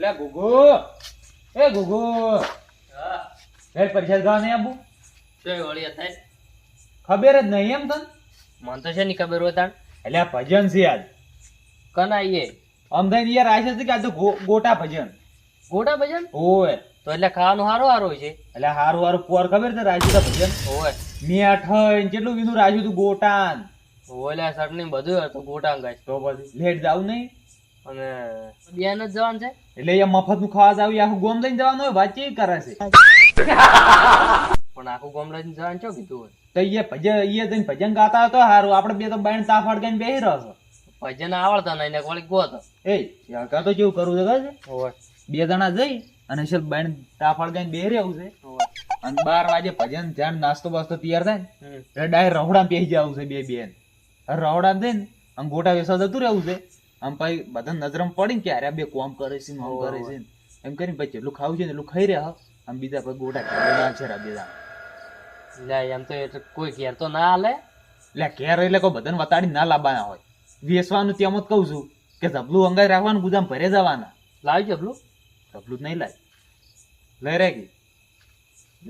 લે ગુગુ. એ ગુગુ. એ પરીક્ષા ગા નહીં વળી થાય ખબર જ નહીં એમ તને? મને તો છે ની ખબર હોય તાણ. એટલે આ ભજન છે આજ. કન આઈએ? આમ થઈને યાર આશે છે કે આ તો ગોટા ભજન. ગોટા ભજન? ઓય. તો એટલે ખાવાનું હારો હારો હોય છે. એટલે હારું હારું પોર ખબર છે રાજુ તો ભજન હોય મેઠ કેટલું કીધું? રાજુ તું ગોટાન. ઓલા ને બધું હતું તો ગાય. તો પછી લેટ જાવ નહીં? અને બેન જ જવાનું છે? એટલે એ મફતનું ખાવા આવી આખું ગોમ લઈને જવાનું હોય વાતચીત કરે છે? પણ આખું ગોમ લઈને જવાનું ચો કીધું હોય? તો એ ભજન એ જઈને ભજન ગાતા હતો સારું આપણે બે તો બેન તાફ અડગાઈને બેસી રહ્યો છો. ભજન આવડતા નહીં ને વળી ગો તો એ યાર તો કેવું કરવું છે ખબર બે જણા જઈ અને શેર બેન તાફ અડગાઈને બેસી રહ્યું છે. અને બાર વાગે ભજન જાણ નાસ્તો બાસ્તો તૈયાર થાય ને એટલે ડાયરેક્ટ રહોડા બેસી જવું છે બે બેન. રહોડા જઈને અને ગોટા વેસવા જતું રહેવું છે. આમ પછી બધા નજરમાં પડી ને કે અરે બે કોમ કરે છે આમ કરે છે એમ કરીને પછી જેટલું ખાવું છે ને એટલું ખાઈ રહ્યા આમ બીજા પછી ગોટા ખાવા છે બીજા લે એમ તો એટલે કોઈ ઘેર તો ના હાલે. એટલે ઘેર એટલે કોઈ બધાને વતાડી ના લાવવાના હોય. વેસવાનું તેમ જ કહું છું કે ઝબલું અંગાઈ રાખવાનું બધા ભરે જવાના. લાવી જબલું ઝબલું. જ નહીં લાય. લઈ રહે કે.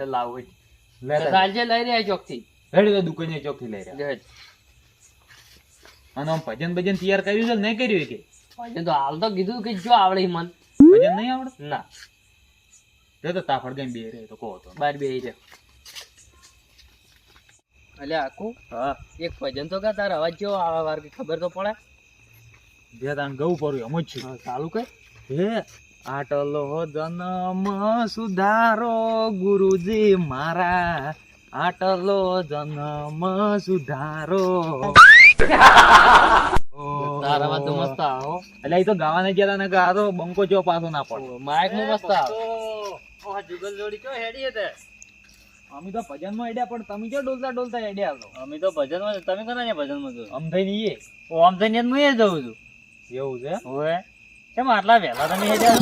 લાવ લઈ રહ્યા ચોકથી. હેડ દુકાને ચોકથી લઈ રહ્યા અને આમ ભજન ભજન તૈયાર કર્યું છે નહીં કર્યું કે? ભજન તો હાલ તો કીધું કે જો આવડે મન. ભજન નહીં આવડે? ના. જો તો તાફડ ગઈ બે રે તો કહો તો. બાર બે રહ્યા અલે આખું હા. એક ભજન તો કા તાર અવાજ કેવો આવે વાર ખબર તો પડે? જે તાન ગવું પડ્યું એમ જ છે. ચાલુ કર. હે આટલો જન્મ સુધારો ગુરુજી મારા. આટલો જન્મ સુધારો. તારા અવાજ તો મસ્ત આવો એટલે એ તો ગાવાને ગયા ને ગા તો બંકો જો પાછો ના પડે. માઇકનું મસ્ત આવે અમે તો ભજનમાં હેડ્યા પણ તમે જો ડોલતા ડોલતા હેડ્યા છો અમે તો ભજનમાં તમે કોના ને ભજનમાં આમ અમથઈ ની ઓ અમથઈ થઈને હું એ જઉં છું. એવું છે ઓએ કેમ આટલા વહેલા તમે હેડ્યા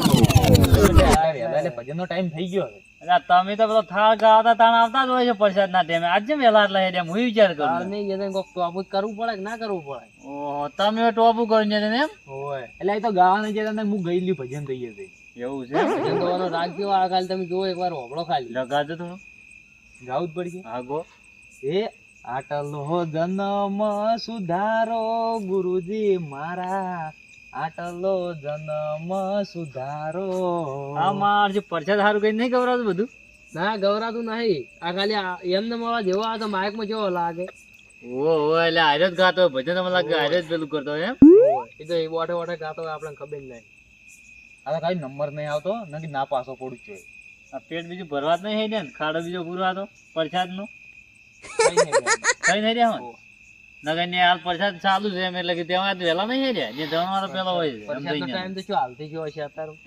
એટલે ભજન નો ટાઈમ થઈ ગયો છે તમે તો પેલો થાળ ગાવતા તાણ આવતા જ હોય છે પ્રસાદ ના ટાઈમે. આજે વહેલા આટલા હેડ્યા હું વિચાર કરું. નહીં એને કોક ટોપું કરવું પડે કે ના કરવું પડે? ઓહો તમે ટોપું કરીને જઈને એમ? હોય. એટલે એ તો ગાવાને છે તા ને હું ગયેલી ભજન થઈ જશે એવું છે? ભજન ગાવાનો રાગ કેવો આ ખાલી તમે જોવો એકવાર હોબળો ખાલી. લગાજો થોડું. ગાવું જ પડશે. હા ગો. એ આટલો જન્મ સુધારો ગુરુજી મારા આટલો જન્મ સુધારો. આ જે પ્રસાદ સારું કઈ નહીં ગવરાતું બધું? ના ગવરાતું નહીં. આ ખાલી એમને મળવા જેવો આ તો માઇકમાં જેવો લાગે. ઓ ઓ એટલે હારે જ ગાતો ભજન મને લાગે હારે જ પેલું કરતો એમ? એ તો એ બોટે બોટે ગાતો આપણને ખબર નહીં. આ તો કઈ નંબર નહીં આવતો નથી ના પાસો પડું જોઈએ આ પેટ બીજું ભરવા જ નહીં ને ખાડો બીજો પૂરવા તો પ્રસાદનું કઈ નહીં. કઈ નહીં રહ્યા નગર ને હાલ પ્રસાદ ચાલુ છે એમ એટલે કે તેમાં તો વહેલા નહીં રહ્યા જે જમણવારો પેલો હોય છે એમ કહીને.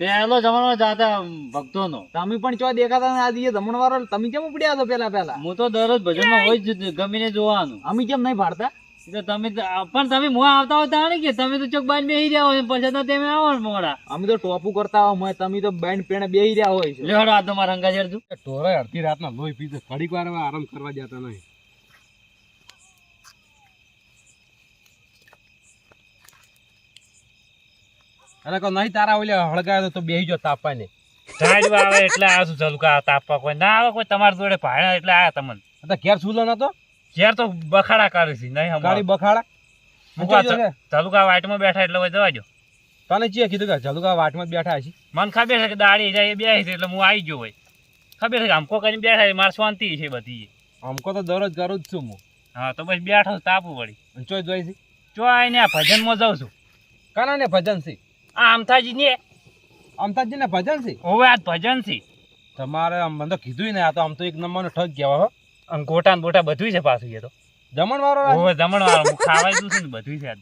પહેલો જમણવાર જાતા ભક્તો નો તમે પણ ચો દેખાતા ને આજે જમણ વાળો તમે કેમ ઉપડ્યા હતો પેલા પેલા હું તો દરરોજ ભજનમાં હોય જ ગમીને જોવાનું. અમે કેમ નહીં ભાડતા? તમે પણ તમે મોં આવતા હોય તાણે કે તમે તો ચોક બાર બેહી રહ્યા હોય પછી તો તમે આવો મોડા. અમે તો ટોપુ કરતા હોય તમે તો બેન પેણે બેહી રહ્યા હોય છે. લેવડો આ તો મારા અંગા જેડ તું ઢોરાય અડધી રાતના લોહી પીધે. ઘડીક વાર આરામ કરવા જતા નહીં. અરે કોઈ નહીં તારા ઓલે હળગાયો તો બેહી જો તાપાને ટાઈડ આવે એટલે આ શું ઝલુકા તાપા કોઈ? ના આવે કોઈ તમારી જોડે ભાડા એટલે આ તમને. તો ઘેર સુલો નતો? ઘેર તો બખાડા કરે છે નહીં ગાડી બખાડા? મુકા રે. વાટમાં બેઠા એટલે જવા દો. તને ચીએ કીધું કે જલુકા વાટમાં જ બેઠા છે? મને ખબર છે કે દાડી જાય એ બેસી છે એટલે હું આવી ગયો હોય. ખબર છે કે આમકો કરીને બેઠા છે મારે શાંતિ છે બધી. અમકો તો દરરોજ કરું જ છું હું. હા તો બસ બેઠો તાપુ વળી. અને ચોય જોઈ છે? જો આઈને આ ભજનમાં જાઉં છું. કાના ને ભજન છે? આ અમથાજી ને અમતાજી ને ભજન છે? હવે આ ભજન છે. તમારે આમ મને તો કીધું ને આ તો આમ તો એક નંબરનો ઠગ ગયા હો. અને ગોટા ને બોટા બધું છે પાછું એ તો. જમણવાળો હવે જમણવાળો હું ખાવાય છું ને બધું છે.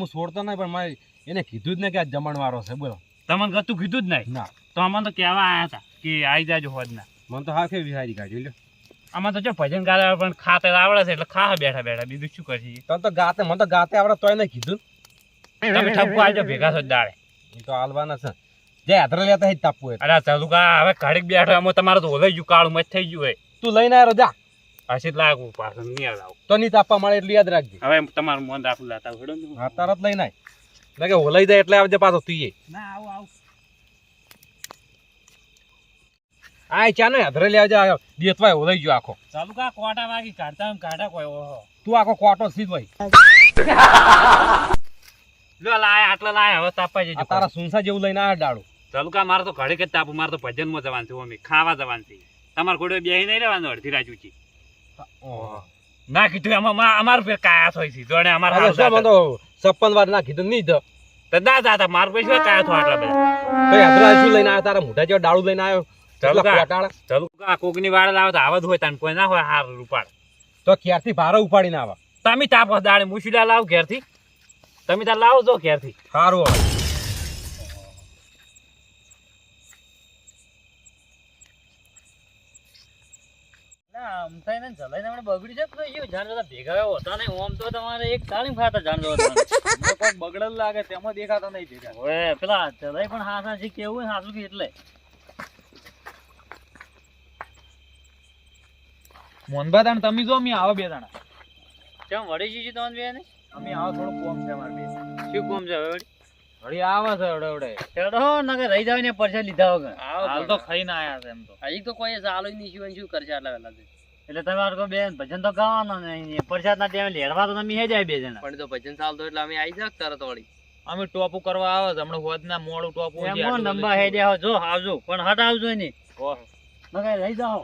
હું છોડતો નહીં પણ મારે એને કીધું જ નહીં કે આ જમણવાળો છે બોલો. તમને ગતું કીધું જ નહીં? ના. તો અમને તો કહેવા આવ્યા હતા કે આવી જાજો હોજના. મને તો હા કે વિહારી કાઢ્યું લ્યો. આમાં તો જો ભજન પણ ખાતે આવડે છે એટલે ખા બેઠા બેઠા બીજું શું કરશે તો ગાતે મને તો ગાતે આવડે તોય નહીં કીધું. તમે ઠપકો આવજો ભેગા છો દાડે. એ તો હાલવાના છે. જે હાથરે લેતા હે હોય. અરે ચાલુકા હવે ઘડીક બેઠો એમાં તમારે તો ઓલાઈ ગયું કાળું મત થઈ ગયું હોય. તું લઈને આવ્યો જા. પાછી જ લાગવું પાછળ નહીં આવું. તો નહીં તાપવા મળે એટલું યાદ રાખજે. હવે તમારું મન રાખું લાતા હેડો ને. હા તરત લઈને આય. એટલે કે ઓલાઈ જાય એટલે આવજે પાછો તું ના આવ આવ. આ ચાનો હેધરે લેવા જા દેતવાય ઓલાઈ ગયો આખો. ચાલુ કા કોટા વાગી? કાઢતા એમ કાઢા કોઈ ઓહો. તું આખો કોટો સીધ ભાઈ લાય આટલા લાય હવે તાપા જજો તારા સુનસા જેવું લઈને આ ડાળું. ચાલુ કા મારે તો ઘડી કે તાપું મારે તો ભજનમાં જવાનું છે અમે ખાવા જવાનું છે. તમારે કોઈ બેહી નહીં રહેવાનું અડધી રાત ના કીધું એમાં મા- ફેર કાયા થોય છે. જોડે અમારે હવે હારું શું મને જાતા. તો છપ્પન વાર ના કીધું નહીં તો. તો ના જાતા મારું પૈસા કાયા થો આટલા બધા? તો હેધરે શું લઈને આવ્યો તારા મોઢા જેવો ડાળું લઈને આવ્યો કોકની વાળે લાવો તો આવા જ હોય તાન કોઈ ના હોય હાર રૂપાડ તો ક્યારથી ભારે ઉપાડીને આવે? તમે તાપ દાડે મુશીડા લાવો ઘેરથી. તમે તાર લાવો જો ઘેરથી સારું બગડેલ લાગે તેમાં દેખાતા નહીં ભેગા. પેલા જલાઈ પણ હાસા છે કેવું હોય હાસું કે એટલે. તાણ તમે જો અમે આવો બે દાણા કેમ વળી જઈએ તમને બે ને અમે આવો થોડું કોમ છે અમારે બેસ. શું કોમ છે હવે હળી આવે છે અવડે ચડો નકે રહી જાવ ને પરસે લીધા વગર. હાલ તો ખાઈને આયા છે એમ તો. હજી તો કોઈ ચાલુ નહીં શું શું કરશે આટલા વહેલા એટલે તમારે તો બેન ભજન તો ગાવાના નહીં પરસાદ ના ટાઈમે લેડવા તો તમે હે જાય બે જણા. પણ તો ભજન ચાલતો એટલે અમે આવી જાવ તરત વળી. અમે ટોપુ કરવા આવે છે હમણાં હોદના મોડું ટોપુ એમ બધું. હે જાવ જો આવજો પણ હટ આવજો નહીં નકે રહી જાઓ.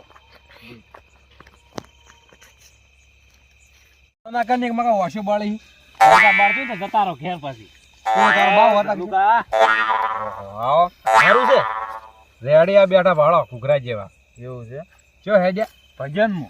ના કરીને મગા વાશો બાળી. બાળતું ને જતા રહો ઘેર પાછી. તારો બાવ હતા આવો. સારું છે. રેડી બેઠા ભાળો ઘૂઘરા જેવા. એવું છે? ચો હેડ્યા. ભજનમાં.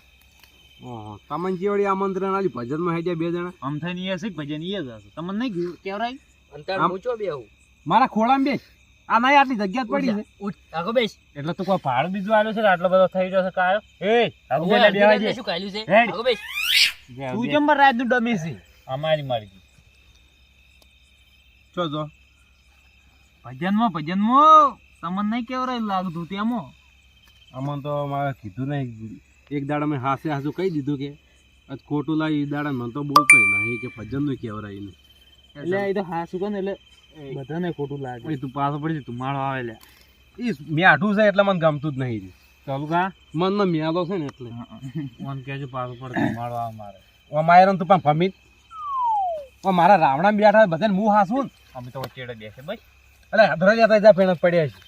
ઓહો તમને જેવડી આમંત્રણ આલી ભજનમાં હેડ્યા બે જણા? આમ થઈને ઈ હશે ભજન ઈ જ હશે? તમને નહીં કીધું કેવરાય અંતર આમ- મૂચો બેહું. મારા ખોળામાં બેસ. આ નહીં આટલી જગ્યા જ પડી છે. ઉઠ. આગો બેસ. એટલે તું કોઈ ભાડ બીજું આવ્યો છે આટલો બધો થઈ જશે કાયો? એ આગુ ઓય, બેવા જે શું ખાયલું છે? કાયો આગો બેસ. તું કેમ રાત રાતનું ડમી છે? અમારી મરજી. ચો જો. ભજનમાં ભજનમાં તમને નહીં કેવરાય લાગતું તેમાં અમને તો મારે કીધું નહીં. એક દાડા મેં હાસે હાસું કહી દીધું કે આજ ખોટું લાવી એ દાડા. મને તો બોલતો નહીં કે ભજનનું કેવરાય નહીં એટલે એ તો હાસું કહે ને એટલે બધાને ખોટું લાગે. તું પાછો પડી તું માળો આવે લે. એ મેઠું છે એટલે મને ગમતું જ નહીં ચાલુ કા? મનનો મેળો છે ને એટલે. મન પાછો પાછું માળો આવે મારે. અમારે તું પણ ભમીત ઓ મારા રાવણા બેઠા બધા બધાને હું હાસું અમે તો ચેડે બેસે બસ અરે અધરા જતા જા પેણ પડ્યા છે.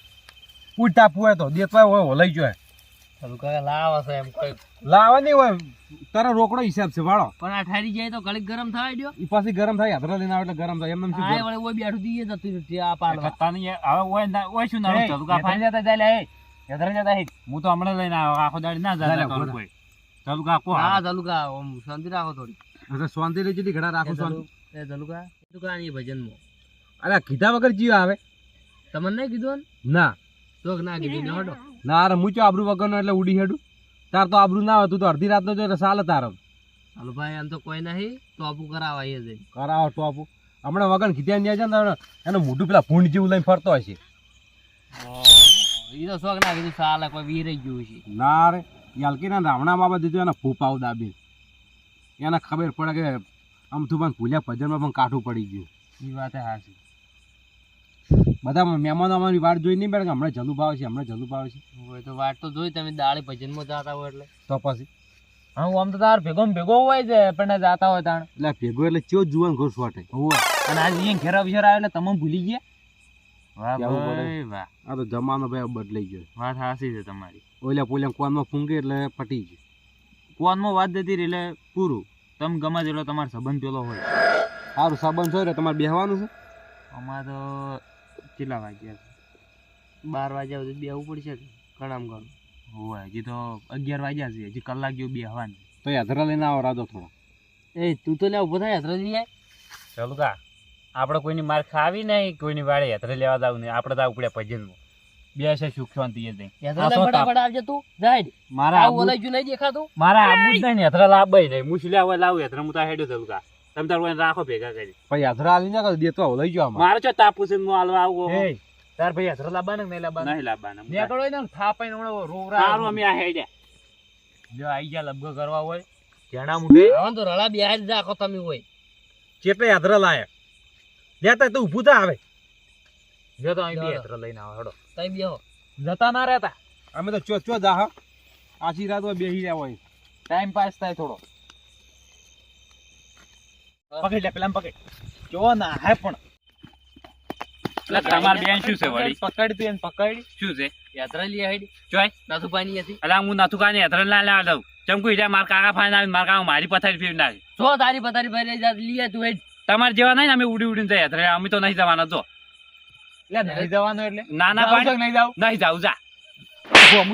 ઉઠ ટાપુ હોય તો દેતવાય હોય હોલાઈ જોય ચાલુ કરે લાવ હશે એમ કોઈ. લાવે નહીં હોય તારો રોકડો હિસાબ છે વાળો. પણ આ ઠારી જાય તો ઘડીક ગરમ થાય ઈ પાછી ગરમ થાય અધરા લઈને આવે એટલે ગરમ થાય. એમને એમ શું આ? વળે ઓય બેઠું દીએ જતું રહ્યું આ પાડવા તને હવે ઓય ના- ઓય શું કા ફાઈ જતા જાય લે યધર જતા હે હું તો હમણાં લઈને આવ્યો આખો દાડી ના થા. કોઈ. ચાલુ કો હા ચાલુકા શાંતિ રાખો થોડી. એટલે શાંતિ જતી ઘડા રાખો શાંતિ. એ ચાલુકા ચાલુકા નહીં ભજનમાં. અરે કીધા વગર જીવ આવે? તમને નહીં કીધું ના. તો ના કીધું ને હટો. ના અરે આબરૂ વગરનો એટલે ઉડી હેડું? તાર તો આબરૂ ના હોય તું તો અડધી રાતનો જો એટલે સાલે તારો ચાલો ભાઈ આમ તો કોઈ નહીં. ટોપુ આપું એ જઈ કરાવો ટોપુ. હમણાં વગર કીધા ને જાય ને એનું મોઢું પેલા ભૂંડ જેવું લઈને ફરતો હશે. એ તો શોખ ના કીધું સાલે કોઈ વીરાઈ ગયું છે. ના રે યાલકીના રાવણા બાબા દીધું એને ફૂપ આવ દાબી. એને ખબર પડે કે આમ તો પણ ભૂલ્યા ભજનમાં પણ કાઠું પડી ગયું. એ વાત હાસી બધા મહેમાનો અમારી વાટ જોઈ નહીં બેઠા કે હમણાં જલુ ભાવ છે હમણાં જલુ ભાવ છે. હોય તો વાત તો જોઈ તમે દાળી ભજનમાં જતા હોય એટલે. તો પછી? હા હું આમ તો તાર ભેગો ભેગો હોય છે પણ જાતા હોય તાણ. એટલે ભેગો એટલે ચેવો જુવાન ઘર શોટે. હોય. અને આજે અહીંયા ઘેરા વિચાર આવે એટલે તમે ભૂલી ગયા? વાહ ભાઈ વાહ. આ તો જમાનો ભાઈ બદલાઈ ગયો. વાત હાસી છે તમારી. ઓલા પોલા કોનમાં ફૂંગે એટલે પટી ગયું. ફોનમાં વાત જતી રહી એટલે પૂરું. તમે ગમે એટલો તમારો સંબંધ પેલો હોય. સારું સંબંધ છો એટલે તમારે બેહવાનું છે? અમારે તો કેટલા વાગ્યા બાર વાગ્યા સુધી બેવું પડશે ઘણામ ઘણું. છે હોય હજી તો અગિયાર વાગ્યા છે હજી કલાક જેવું બે હવાની તો યાત્રા લઈને આવો રાધો થોડો. એ તું તો લે ઊભો થાય યાત્રા જાય ચાલુ કા આપણે કોઈની માર ખાવી નહીં કોઈની વાળે યાત્રા લેવા જાવ નહીં. આપણે તો ઉપડ્યા ભજનમાં. બે છે સુખ શાંતિ એ આવજે તું જાય. મારા આ આબુ ઓલાઈ નહીં દેખાતું? મારા આબુ જ નહીં ને યાત્રા લાવવાય નહીં. મુશ્કેલ આવે લાવું યાત્રા હું તો હેડ્યો ચાલુ કા તમે તાર કોઈને રાખો ભેગા કરી ભાઈ યાત્રા આલી ના દેતો લઈ ગયો મારે છો તાપુ છે હું હાલવા આવું એ. તાર ભાઈ હસરો લાવવાના ને નહીં લાવવાના નહીં લાવવાના નીકળો હોય ને થાપાઈને હમણાં રોવરા સારું અમે આ હેડ્યા. જો આઈ ગયા લબગો કરવા હોય. જણા મુઢે? હવે તો રળા બિહાર રાખો તમે હોય. કેટલે યાત્રા લાયા? લેતા તો ઊભું થા આવે. જો તો અહીં બે ચાલો. લઈને આવો હેડો. તઈ બેહો. જતા ના રહેતા. અમે તો ચો ચો જા આછી રાત બેસી રહ્યા હોય. ટાઈમ પાસ થાય થોડો. પકડ લે પેલા પકડ. જો ના હે પણ. તમાર બેન શું છે વળી? પકડ તું એને પકડ. શું છે? યાત્રા લઈ આઈ ચોય. નાથુભાઈની હતી. એટલે હું નથુ કાને લા ના લેવા દઉં ચમકુ જાય માર કાકા ફાઈન આવી માર કાકા મારી પથારી ફેર નાખી. જો તારી પથારી ભાઈ લઈ જા લઈ તું હેડ. તમારે જેવા નહીં અમે ઉડી ઉડીને જાય યાત્રા અમે તો નહીં જવાના જો. નહીં જવાનું એટલે. ના ના પાડ? નહીં જાવું નહીં જાવ જા.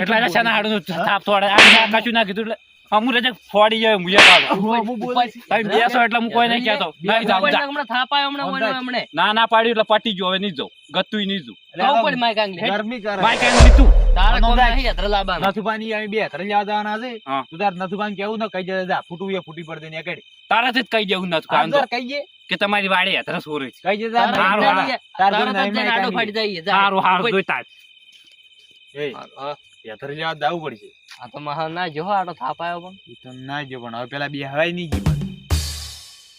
એટલે એટલે શાના હાડું થાપ થોડે. આ આ કશું ના કીધું એટલે અમુ રજે ફોડી જાય મુજે તમે બેસો એટલે હું કોઈ નહીં કહેતો. નહીં જાવ જા. હમણાં થાપાય હમણાં હમણે ના ના પાડ્યું એટલે પટી ગયો હવે નહીં જાઉં. ગતું નહીં માય કાંગલી ગરમી કરે. તારા રાખ. નહીં યાત્રા બે હાથરે લેવા જવાના છે તું તાર નથુભાન કેવું ન કહી દે જા ફૂટું એ ફૂટી પડે ને કઈ તારાથી જ કહી દેવું નથી કામ તો. કઈ જે કે તમારી વાડી હેતર સોરે કઈ જે તારા હારું, હારું. તો કાંઈ ફાડી જઈએ, જા. સારું સારું કોઈ- એ હેતર લેવા જવું પડશે. આ તો મહા ના જો આડો થાપાયો પણ. ઈ તો ના જો પણ હવે પેલા બે હવાય નહીં જી પણ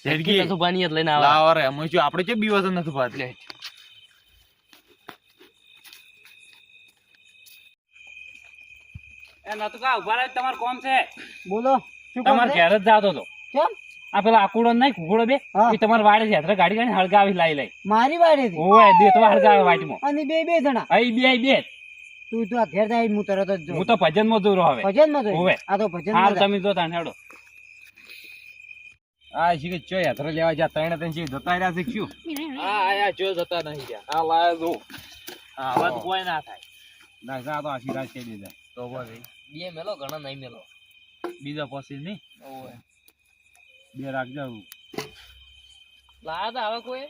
ઝડકી નથુભાની જ લઈને આવા. લાવ રે અમે જો આપણે કે બીવો તો નથી લે. એ નતું ઊભા રહે તમાર કોમ છે. બોલો તમાર ઘેર જ જાતો તો કેમ? આ પેલા આકુડો નહીં કુકડો બે. એ તમાર વાડે છે. હેતર ગાડી ગાડી હળગાવી લાઈ લઈ. મારી વાડેથી ઓય દેતવા હળગાવે વાટમાં અને બે બે જણા. અહીં બે બે. તું તો ઘેર જાય હું તરત જ હું તો ભજનમાં જોરો હવે. ભજનમાં હોવે. આ તો ભજન હાલ તમે જો તાણ હેડો. આ શીખે ચો યાત્રા લેવા જા ત્રણ ત્રણ શીખ જતા રહ્યા શીખ્યું હા આયા જો જતા નહીં ત્યાં આ લાયા જો. હા વાત કોઈ ના થાય. ના જા તો આછી રાત કહી દીધા તો પછી બે મેલો ઘણા નહીં મેલો. બીજા પછી નહીં બે રાખજો. લાયા તા હવે કોઈ?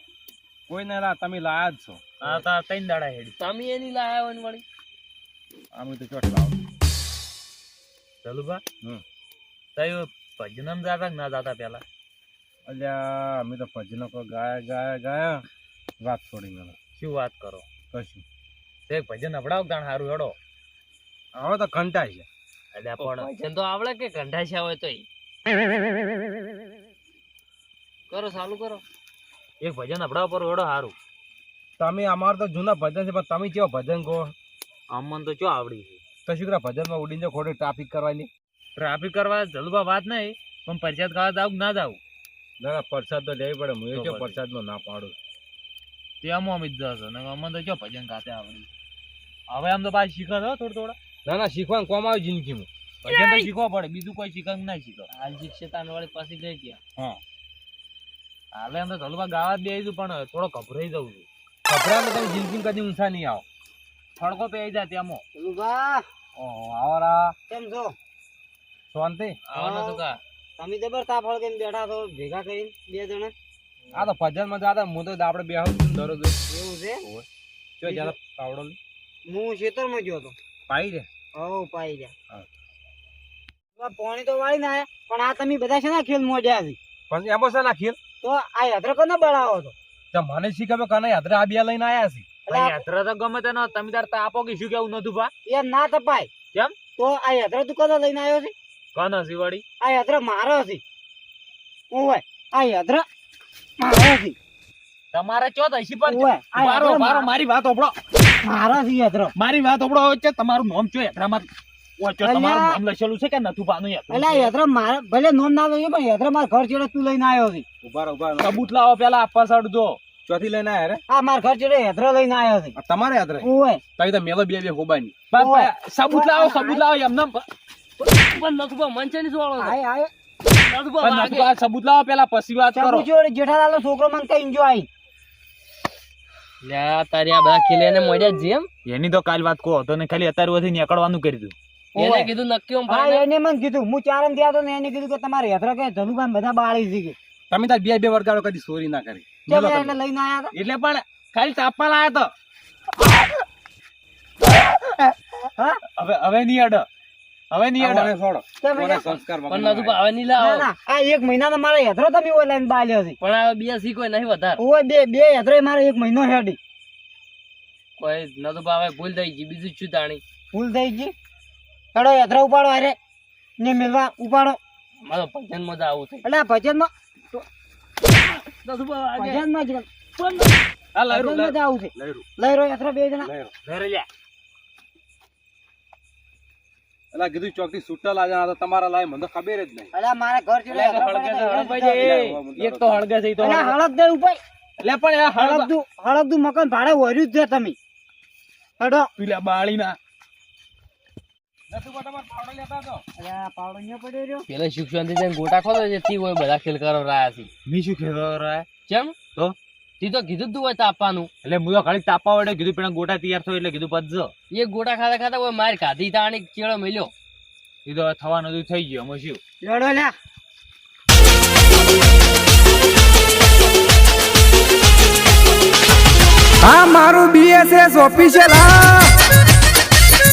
કોઈ ના લા તમે લાયા જ છો. હા તા ત્રણ દાડા હેડી. તમે એની લાયા હોય વળી? અમે તો ચોટ લાવ. ચાલુ બા. હમ. તય ભજનમ જાતા ના જાતા પેલા? અલ્યા અમે તો ભજનો કો ગાયા ગાયા ગાયા. વાત છોડી મેલો શું વાત કરો? કશું. તે ભજન અપડાવ ગાણ હારું હેડો? હવે તો કંટાઈ છે એટલે પણ ભજન તો આવડે કે કંટાઈ છે હોય તોય? કરો ચાલુ કરો. એક ભજન આપડા પર ઓડો હારું. તમે અમાર તો જૂના ભજન છે પણ તમે કેવો ભજન કહો અમન તો ચો આવડી છે? તો શું કરે ભજનમાં ઉડીને ખોટી ટ્રાફિક કરવાની? ટ્રાફિક કરવા જલુબા વાત નહીં પણ પરસાદ ખાવા જાવ ના જાવ ના પરસાદ તો લેવી પડે હું કયો. પ્રસાદમાં ના પાડું. તેમાં અમિત દસ ને અમન તો ચો ભજન ખાતે આવડી હવે આમ તો પાછી શીખો છો થોડા થોડા. ના ના શીખવાનું કોમ આવ્યું જિંદગીમાં. ભજન તો શીખવા પડે બીજું કોઈ શીખવાનું ના શીખો. હાલ શિક્ષે તાનવાળી પાસે ગઈ ગયા. હાલે એમ તો જલુબા ગાવા જ બેસું પણ થોડો ગભરાઈ જવું છું. કપડામાં તમે જિંદગી કદી ઊંચા નહીં આવો. ફડકો પહેરી જાય તેમો પેલું ઓહો આવરા. કેમ છો? શાંતિ? આવો તો કા? તમે જબર તાફળ કેમ બેઠા છો ભેગા કરીને બે જણા. આ તો ભજનમાં જાતા હું તો આપણે બે આવું દરરોજ. એવું છે? જો જરા પાવડો હું હું ખેતરમાં ગયો હતો. પાઈ રે. ઓ પાઈ હા. પાણી તો વાળી ના પણ આ તમે બધા છે ને ખેલ મોજ્યા છે પણ એમો છે નાખીએ તો આ યાત્રા કોને બળાવો તો મને શીખવે કને યાત્રા આ બે લઈને આયા છે. યાત્રા તો ગમે તેનો તમે તાર તાપો કે શું કેવું નતું ભા? એ ના તપાય. કેમ? તો આ યાત્રા તું કોને લઈને આવ્યો છે? કોને છે વાળી? આ યાત્રા મારો છે. ઓવે આ યાત્રા મારો છે. તમારે ચો હસી પણ મારો મારો મારી વાત ઓપડો મારો છે યાત્રા. મારી વાત ઓપડો છે તમારું નામ ચો યાત્રામાં? વચ્ચે અલ્યા. તમારું નામ લખેલું છે કે નતું પાનું એટલે આ યાત્રા મારા ભલે નોમ ના લઈએ પણ યાત્રા મારા ઘર ચેડે તું લઈને આવ્યો છે. ઊભા ઊભા સબૂત લાવો પેલા આપવા સડજો ચોથી લઈને આયા રે? આ મારા ઘર ચેડે યાત્રા લઈને આવ્યો છે. તમારે યાત્રા ઓવે તઈ તો મેલો બે બે હોબાની સબૂત લાવો સબૂત લાવો પણ ની સબૂત લાવો પેલા પછી વાત કરો. જોડે જેઠાલાલનો છોકરો મને કઈ જો આઈ. લ્યા તારી આ બધા ખેલે ને મોડ્યા જેમ. એની તો કાલ વાત કહો તો ને ખાલી અત્યારે વધી નીકળવાનું કરી દીધું એને કીધું નક્કી ઓમ હા એને મને કીધું હું ચારણ ગયા તો ને એને કીધું કે તમારે હેતરા કે ધનુભાઈ બધા બાળી છે કે. તમે તાર બે બે વરગાડો કદી ચોરી ના કરી. એટલે લઈને આયા એટલે પણ ખાલી તાપવા લાયા તો. હવે હવે નહીં અડ. હવે નહીં અડ. હવે છોડો. સંસ્કાર પણ નતું ભાવે નહીં લાવો. ના આ એક મહિનાનો મારા યાત્રા તમે ઓય લઈને બાલ્યો છે. પણ આ બે સી કોઈ નહીં વધારે. ઓય બે બે યાત્રા મારે એક મહિનો હેડી. કોઈ નતું ભાવે ભૂલ થઈ ગઈ. બીજું શું તાણી? ભૂલ થઈ ગઈ? ચડો યથરા ઉપાડો અરે ને મિલવા ઉપાડો. મારો ભજનમાં આવું છે. એટલે જ આવું છે. લઈ રહ્યો બે જણા. લ્યા. કીધું ચોકથી છૂટા લાજા તો તમારા લાય મને ખબર જ નહીં. અલા મારા ઘર જોડે હળગે એક તો હળગે છે, તો અલા હળગે. હળદ દે ઉપર પણ આ હળગ હળદું હળદું મકાન ભાડે વર્યું જ છે તમે. હડો. પેલા બાળીના અલા પાવડો અહીંયા પડ્યો રહ્યો પેલા સુખ શાંતિ ગોટા ખોલો છે તી હોય બધા ખેલ કરો રહ્યા છે મી શું કહેતો રાય? કેમ તો? તી તો કીધું તું હોય તાપવાનું. એટલે હું તો ખાલી વડે કીધું પેલા ગોટા તૈયાર થયો એટલે કીધું પતજો. એ ગોટા ખાતા ખાતા હોય માર ખાધી તાણી ચેડો મળ્યો એ તો થવાનું થઈ ગયો શું? લડો લ્યા. આ મારું બીએસએસ ઓફિશિયલ આ